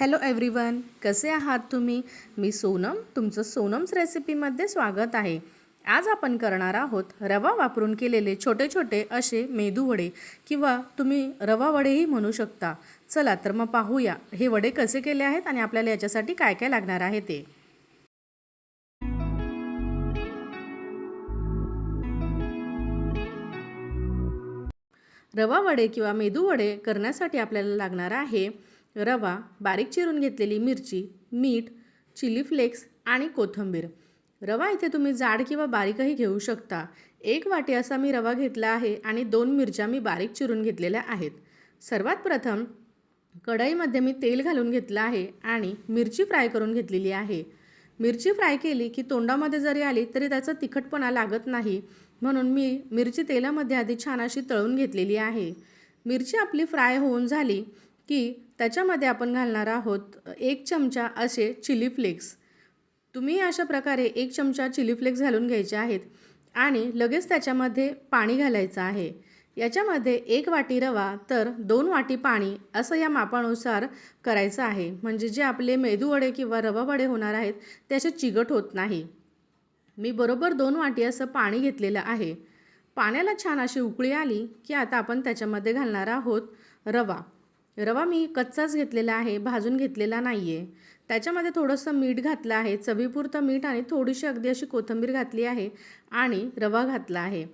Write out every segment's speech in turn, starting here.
Hello everyone कसे आहात तुम्ही? मी सोनम तुमचं सोनम्स रेसिपीमध्ये स्वागत आहे. आज आपण करणार आहोत रवा वापरून केलेले छोटे छोटे असे मेदू वडे किंवा तुम्ही रवा वडेही म्हणू शकता. चला तर मग पाहूया हे वडे कसे केले आहेत आणि आपल्याला याच्यासाठी काय काय लागणार आहे ते. रवा वडे किंवा मेदू वडे करण्यासाठी आपल्याला लागणार आहे रवा बारीक चिरून घेतलेली मिरची मीठ चिली फ्लेक्स आणि कोथिंबीर. रवा इथे तुम्ही जाड किंवा बारीकही घेऊ शकता. एक वाटी असा मी रवा घेतला आहे आणि दोन मिरच्या मी बारीक चिरून घेतलेल्या आहेत. सर्वात प्रथम कढईमध्ये मी तेल घालून घेतलं आहे आणि मिरची फ्राय करून घेतलेली आहे. मिरची फ्राय केली की तोंडामध्ये जरी आली तरी त्याचा तिखटपणा लागत नाही. म्हणून मी मिरची तेलामध्ये आधी छान अशी तळून घेतलेली आहे. मिरची आपली फ्राय होऊन झाली. की त्याच्यामध्ये आपण घालणार आहोत एक चमचा असे चिली फ्लेक्स. तुम्ही अशा प्रकारे एक चमचा चिली फ्लेक्स घालून घ्यायचे आहेत आणि लगेच त्याच्यामध्ये पाणी घालायचं आहे. याच्यामध्ये एक वाटी रवा तर दोन वाटी पाणी असं या मापानुसार करायचं आहे. म्हणजे जे आपले मेदूवडे किंवा रवा वडे होणार आहेत ते असे चिगट होत नाही. मी बरोबर दोन वाटी असं पाणी घेतलेलं आहे. पाण्याला छान अशी उकळी आली की आता आपण त्याच्यामध्ये घालणार आहोत रवा. रवा मी कच्चाच घेतलेला आहे भाजून घेतलेला नाही आहे त्याच्यामध्ये थोडंसं मीठ घातलं आहे चवीपुरतं मीठ आणि थोडीशी अगदी अशी कोथिंबीर घातली आहे आणि रवा घातला आहे.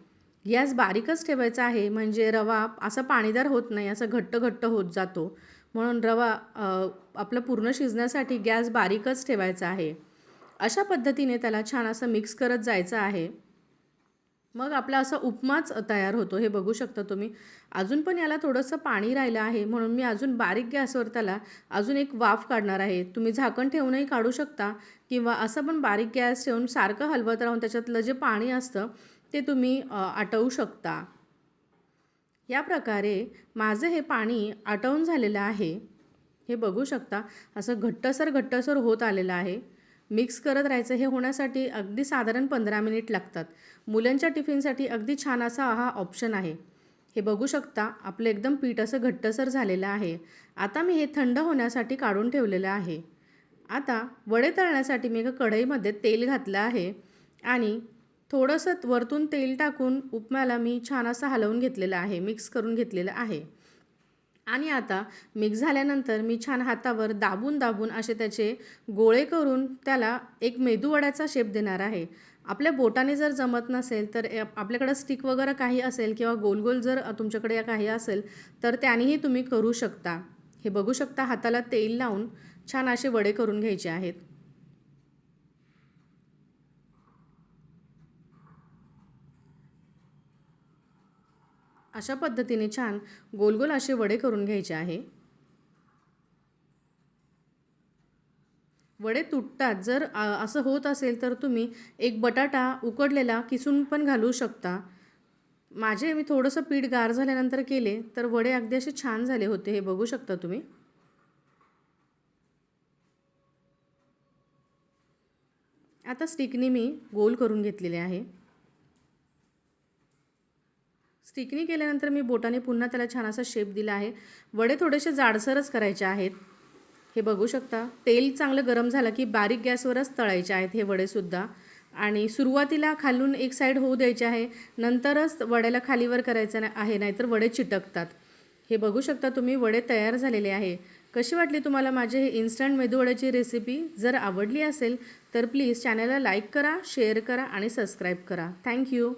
गॅस बारीकच ठेवायचा आहे म्हणजे रवा असा पाणीदार होत नाही असं घट्ट घट्ट होत जातो. म्हणून रवा आपलं पूर्ण शिजण्यासाठी गॅस बारीकच ठेवायचा आहे. अशा पद्धतीने त्याला छान असं मिक्स करत जायचं आहे. मग आपला असा उपमाच तयार होतो हे बघू शकता तुम्ही. अजून पण याला थोडंसं पाणी राहिलं आहे म्हणून मी अजून बारीक गॅसवर त्याला अजून एक वाफ काढणार आहे. तुम्ही झाकण ठेवूनही काढू शकता किंवा असं पण बारीक गॅस ठेवून सारखं हलवत राहून त्याच्यातलं जे पाणी असतं ते तुम्ही आटवू शकता. या प्रकारे माझं हे पाणी आटवून झालेलं आहे. हे बघू शकता असं घट्टसर घट्टसर होत आलेलं आहे. मिक्स करत राहायचं हे होण्यासाठी अगदी साधारण पंधरा मिनिट लागतात. मुलांच्या टिफिनसाठी अगदी छान असा हा ऑप्शन आहे. हे बघू शकता आपलं एकदम पीठ असं घट्टसर झालेलं आहे. आता मी हे थंड होण्यासाठी काढून ठेवलेलं आहे. आता वडे तळण्यासाठी मी एका कढईमध्ये तेल घातलं आहे आणि थोडंसं वरतून तेल टाकून उपम्याला मी छान असं हलवून घेतलेलं आहे मिक्स करून घेतलेलं आहे. आणि आता मिक्स झाल्यानंतर मी छान हातावर दाबून दाबून असे त्याचे गोळे करून त्याला एक मेदूवड्याचा शेप देणार आहे. आपल्या बोटाने जर जमत नसेल तर आपल्याकडं स्टिक वगैरे काही असेल किंवा गोल गोल जर तुमच्याकडे काही असेल तर त्यानेही तुम्ही करू शकता. हे बघू शकता हाताला तेल लावून छान असे वडे करून घ्यायचे आहेत. अशा पद्धतीने छान गोल गोल असे वडे करून घ्यायचे आहे. वडे तुटतात. जर असं होत असेल तर तुम्ही एक बटाटा उकडलेला किसून पण घालू शकता. माझे मी थोडंसं पीठ गार झाल्यानंतर केले तर वडे अगदी असे छान झाले होते. हे बघू शकता तुम्ही. आता स्टिकने मी गोल करून घेतलेले आहे. स्टिकनी केल्यानंतर मी बोटाने पुन्हा त्याला छान असा शेप दिला आहे. वडे थोडेसे जाडसरच करायचे आहेत. हे बघू शकता. तेल चांगलं गरम झालं की बारीक गॅसवरच तळायचे आहेत हे वडेसुद्धा आणि सुरुवातीला खालून एक साईड होऊ द्यायचे आहे. नंतरच वड्याला खालीवर करायचं आहे नाहीतर वडे चिटकतात. हे बघू शकता तुम्ही वडे तयार झालेले आहे. कशी वाटली तुम्हाला माझे हे इन्स्टंट मेदूवड्याची रेसिपी जर आवडली असेल तर प्लीज चॅनलला लाईक करा शेअर करा आणि सबस्क्राईब करा. थँक्यू